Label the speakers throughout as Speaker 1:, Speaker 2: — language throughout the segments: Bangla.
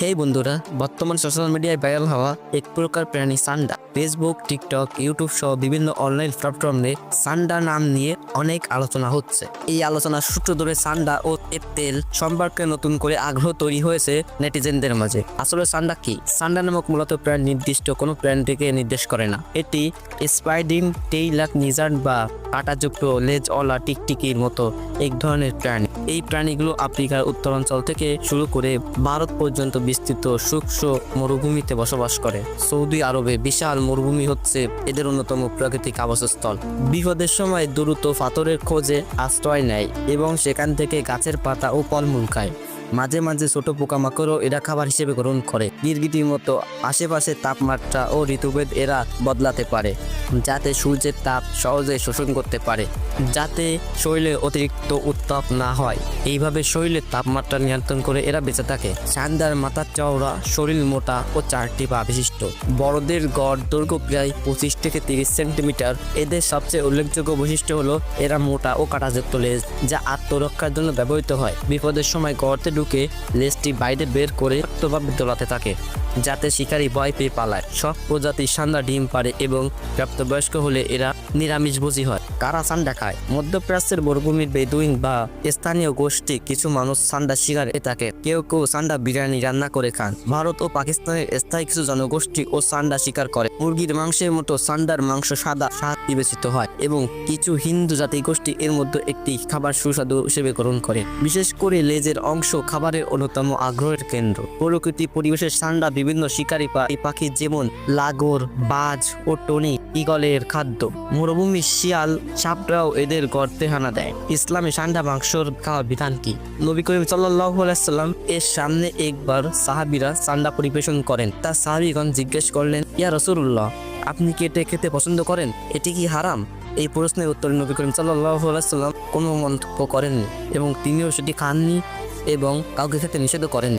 Speaker 1: হেই বন্ধুরা বর্তমান সোশ্যাল মিডিয়ায় ভাইরাল হওয়া এক প্রকার প্রাণী সান্ডা। ফেসবুক টিকটক ইউটিউব সহ বিভিন্ন অনলাইন প্ল্যাটফর্মে সান্ডা নাম নিয়ে অনেক আলোচনা হচ্ছে। এই আলোচনার সূত্র ধরে সান্ডা ও এর তেল সম্পর্কে নতুন করে আগ্রহ তৈরি হয়েছে নেটিজেনদের মাঝে। আসলে সান্ডা কি? সান্ডা নামক মূলত প্রাণ নির্দিষ্ট কোনো প্রাণীকে নির্দেশ করে না। এটি স্পাইডিং টেইলাক নিজার্ড বা কাঁটাযুক্ত লেজওয়ালা টিকটিকির মতো এক ধরনের প্রাণী। এই প্রাণীগুলো আফ্রিকার উত্তরাঞ্চল থেকে শুরু করে ভারত পর্যন্ত বিস্তৃত শুষ্ক মরুভূমিতে বসবাস করে। সৌদি আরবে বিশাল মরুভূমি হচ্ছে এদের অন্যতম প্রাকৃতিক আবাসস্থল। বিপদের সময় দ্রুত ফাতরের খোঁজে আশ্রয় নেয় এবং সেখান থেকে গাছের পাতা ও ফলমূল খায়। মাঝে মাঝে ছোট পোকামাকড়ও এরা খাবার হিসেবে গ্রহণ করে। গিরগিটির মতো আশেপাশে তাপমাত্রা ও ঋতুভেদ এরা বদলাতে পারে, যাতে সূর্যের তাপ সহজে শোষণ করতে পারে, যাতে শরীরে অতিরিক্ত উত্তাপ না হয়। এইভাবে শরীরের তাপমাত্রা নিয়ন্ত্রণ করে এরা বেঁচে থাকে। সান্দার মাথার চওড়া, শরীর মোটা ও চারটি পা বিশিষ্ট। বড়দের গড় দৈর্ঘ্য প্রায় পঁচিশ থেকে তিরিশ সেন্টিমিটার। এদের সবচেয়ে উল্লেখযোগ্য বৈশিষ্ট্য হলো এরা মোটা ও কাটাযুক্ত লেজ, যা আত্মরক্ষার জন্য ব্যবহৃত হয়। বিপদের সময় গর্তে ঢুকে লেজটি বাইরে বের করে শক্তভাবে দোলাতে থাকে, যাতে শিকারী ভয় পেয়ে পালায়। সব প্রজাতির সান্দা ডিম পারে এবং প্রাপ্তবয়স্ক হলে এরা নিরামিষভোজী হয়। কারা সান্ডা খায়? মধ্যপ্রাচ্যের মরুভূমির বেদুইন বা স্থানীয় গোষ্ঠী কিছু মানুষ সান্ডা শিকার এ থাকে। কেউ কেউ সান্ডা বিরিয়ানি রান্না করে খান। ভারত ও পাকিস্তানের স্থায়ী কিছু জনগোষ্ঠী ও সান্ডা শিকার করে। মুরগির মাংসের মতো সান্ডার মাংস সাদা স্বাদ বিবেচিত হয় এবং কিছু হিন্দু জাতি গোষ্ঠী এর মধ্যে একটি খাবার সুস্বাদু হিসেবে গ্রহণ করে। বিশেষ করে লেজের অংশ খাবারের অন্যতম আগ্রহের কেন্দ্র। প্রকৃতি পরিবেশের সান্ডা বিভিন্ন শিকারী পাখি যেমন লাগর, বাজ ও টনি ইগলের খাদ্য। মরুভূমি শিয়াল, সাপরাও এদের গর্তে হানা দেয়। ইসলামে সান্ডা মাংসর খাওয়ার বিধান কি? নবী করিম সাল্লাম এর সামনে একবার সাহাবিরা সান্ডা পরিবেশন করেন। তা সাহাবিগণ জিজ্ঞেস করলেন, ইয়া রসুল্লাহ আপনি কি এটা খেতে পছন্দ করেন? এটি কি হারাম? এই প্রশ্নের উত্তরে নবী করিম সাল্লাহ সাল্লাম কোনো মন্তব্য করেননি এবং তিনিও সেটি খাননি। এবং কাউকে খেতে নিষেধ করেন।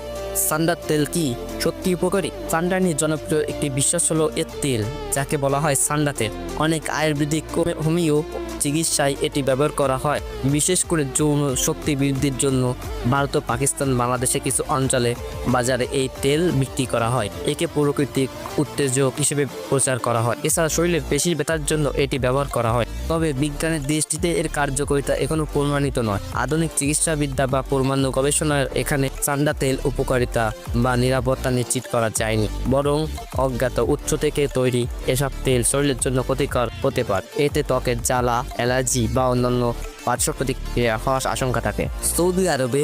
Speaker 1: সান্ডার তেল কি সত্যি উপকারী? সান্ডা নিয়ে জনপ্রিয় একটি বিশ্বাস হলো এর তেল, যাকে বলা হয় সান্ডা তেল। অনেক আয়ুর্বেদিক হোমিও চিকিৎসায় এটি ব্যবহার করা হয়। বিশেষ করে যৌন শক্তি বৃদ্ধির জন্য ভারত পাকিস্তান, বাংলাদেশে কিছু অঞ্চলে বাজারে এই তেল বিক্রি করা হয়। একে প্রাকৃতিক উত্তেজক হিসেবে প্রচার করা হয়। এছাড়া শরীরের পেশির ব্যথার জন্য এটি ব্যবহার করা হয়। তবে বিজ্ঞানের দৃষ্টিতে এর কার্যকারিতা এখনও প্রমাণিত নয়। আধুনিক চিকিৎসাবিদ্যা বা পরমাণু গবেষণার এখানে চান্ডা তেল উপকারিতা বা নিরাপত্তা নিশ্চিত করা যায়নি, বরং অজ্ঞাত উচ্চ থেকে তৈরি এসব তেল শরীরের জন্য ক্ষতিকর হতে পারে। এতে ত্বকের জ্বালা, অ্যালার্জি বা অন্যান্য পার্শ্ব প্রতিক্রিয়া হওয়ার আশঙ্কা থাকে। সৌদি আরবে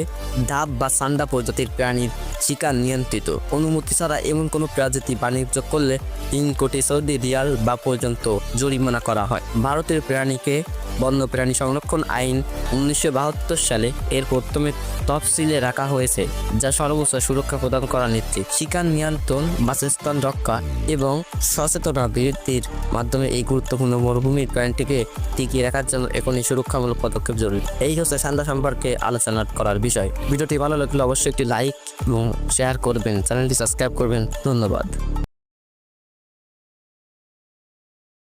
Speaker 1: ডাব বা সান্ডা প্রজাতির প্রাণীর শিকার নিয়ন্ত্রিত। অনুমতি ছাড়া এমন কোনো প্রজাতি বাণিজ্য করলে তিন কোটি সৌদি রিয়াল বা পর্যন্ত জরিমানা করা হয়। ভারতের প্রাণীকে বন্য প্রাণী সংরক্ষণ আইন উনিশশো বাহাত্তর সালে এর প্রথমে তফসিলে রাখা হয়েছে, যা সর্বোচ্চ সুরক্ষা প্রদান করা নিশ্চিত শিকার নিয়ন্ত্রণ, বাসস্থান রক্ষা এবং সচেতনা বৃদ্ধির মাধ্যমে এই গুরুত্বপূর্ণ মরুভূমির প্রাণীটিকে টিকিয়ে রাখার জন্য এখনই সুরক্ষামূলক পদক্ষেপ জরুরি। এই হচ্ছে সান্দা সম্পর্কে আলোচনা করার বিষয়। ভিডিওটি ভালো লাগলে অবশ্যই একটি লাইক এবং শেয়ার করবেন, চ্যানেলটি সাবস্ক্রাইব করবেন। ধন্যবাদ।